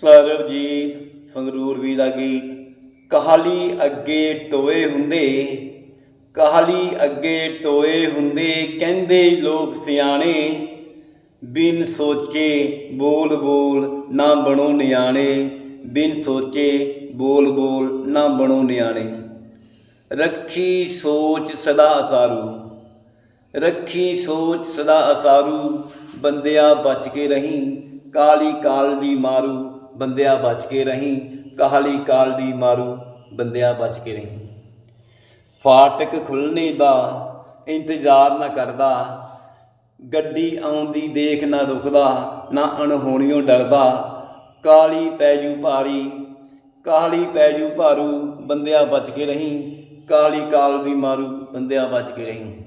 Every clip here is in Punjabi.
ਸਰਬਜੀਤ ਸੰਗਰੂਰ ਵੀ ਦਾ ਗੀਤ। ਕਹਾਲੀ ਅੱਗੇ ਟੋਏ ਹੁੰਦੇ, ਕਹਾਲੀ ਅੱਗੇ ਟੋਏ ਹੁੰਦੇ ਕਹਿੰਦੇ ਲੋਕ ਸਿਆਣੇ। ਬਿਨ ਸੋਚੇ ਬੋਲ ਬੋਲ ਨਾ ਬਣੋ ਨਿਆਣੇ, ਬਿਨ ਸੋਚੇ ਬੋਲ ਬੋਲ ਨਾ ਬਣੋ ਨਿਆਣੇ। ਰੱਖੀ ਸੋਚ ਸਦਾ ਅਸਾਰੂ, ਰੱਖੀ ਸੋਚ ਸਦਾ ਅਸਾਰੂ, ਬੰਦਿਆ ਬਚ ਕੇ ਰਹੀਂ, ਕਾਲੀ ਕਾਲ ਦੀ ਮਾਰੂ। ਬੰਦਿਆ ਬਚ ਕੇ ਰਹੀਂ, ਕਾਹਲੀ ਕਾਲ ਦੀ ਮਾਰੂ, ਬੰਦਿਆ ਬਚ ਕੇ ਰਹੀਂ। ਫਾਟਕ ਖੁੱਲਣੇ ਦਾ, ਇੰਤਜ਼ਾਰ ਨਾ ਕਰਦਾ। ਗੱਡੀ ਆਉਂਦੀ ਦੇਖ ਨਾ ਰੁਕਦਾ, ਨਾ ਅਣਹੋਣੀਓ ਡਰਦਾ। ਕਾਲੀ ਪੈਜੂ ਭਾਰੀ ਕਾਲੀ ਪੈਜੂ ਭਾਰੂ, ਬੰਦਿਆ ਬਚ ਕੇ ਰਹੀਂ ਕਾਲੀ ਕਾਲ ਦੀ ਮਾਰੂ, ਬੰਦਿਆ ਬਚ ਕੇ ਰਹੀਂ।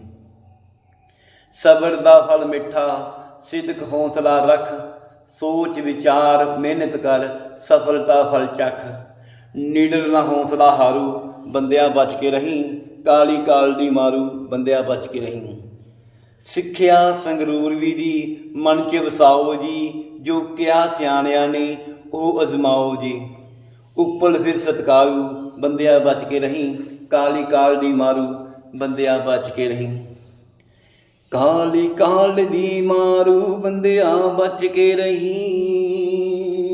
ਸਬਰ ਦਾ ਫਲ ਮਿੱਠਾ ਸਿੱਧਕ ਹੌਸਲਾ ਰੱਖ ਸੋਚ ਵਿਚਾਰ, ਮਿਹਨਤ ਕਰ, ਸਫਲਤਾ ਫਲ ਚੱਖ। ਨੀਡਰ ਨਾ ਹੌਸਲਾ ਹਾਰੂ, ਬੰਦਿਆ ਬਚ ਕੇ ਰਹੀਂ। ਕਾਲੀ ਕਾਲ ਦੀ ਮਾਰੂ, ਬੰਦਿਆ ਬਚ ਕੇ ਰਹੀਂ। ਸਿੱਖਿਆ ਸੰਗਰੂਰ ਵੀ ਦੀ, ਮਨ ਚ ਵਸਾਓ ਜੀ। ਜੋ ਕਿਹਾ ਸਿਆਣਿਆਂ ਨੇ, ਉਹ ਅਜ਼ਮਾਓ ਜੀ। ਉੱਪਲ ਫਿਰ ਸਤਕਾਰੂ, ਬੰਦਿਆ ਬਚ ਕੇ ਰਹੀਂ। ਕਾਲੀ ਕਾਲ ਦੀ ਮਾਰੂ, ਬੰਦਿਆ ਬਚ ਕੇ ਰਹੀਂ। ਕਾਲੀ ਕਾਲ ਦੀ ਮਾਰੂ ਬੰਦਿਆ ਬਚ ਕੇ ਰਹੀ।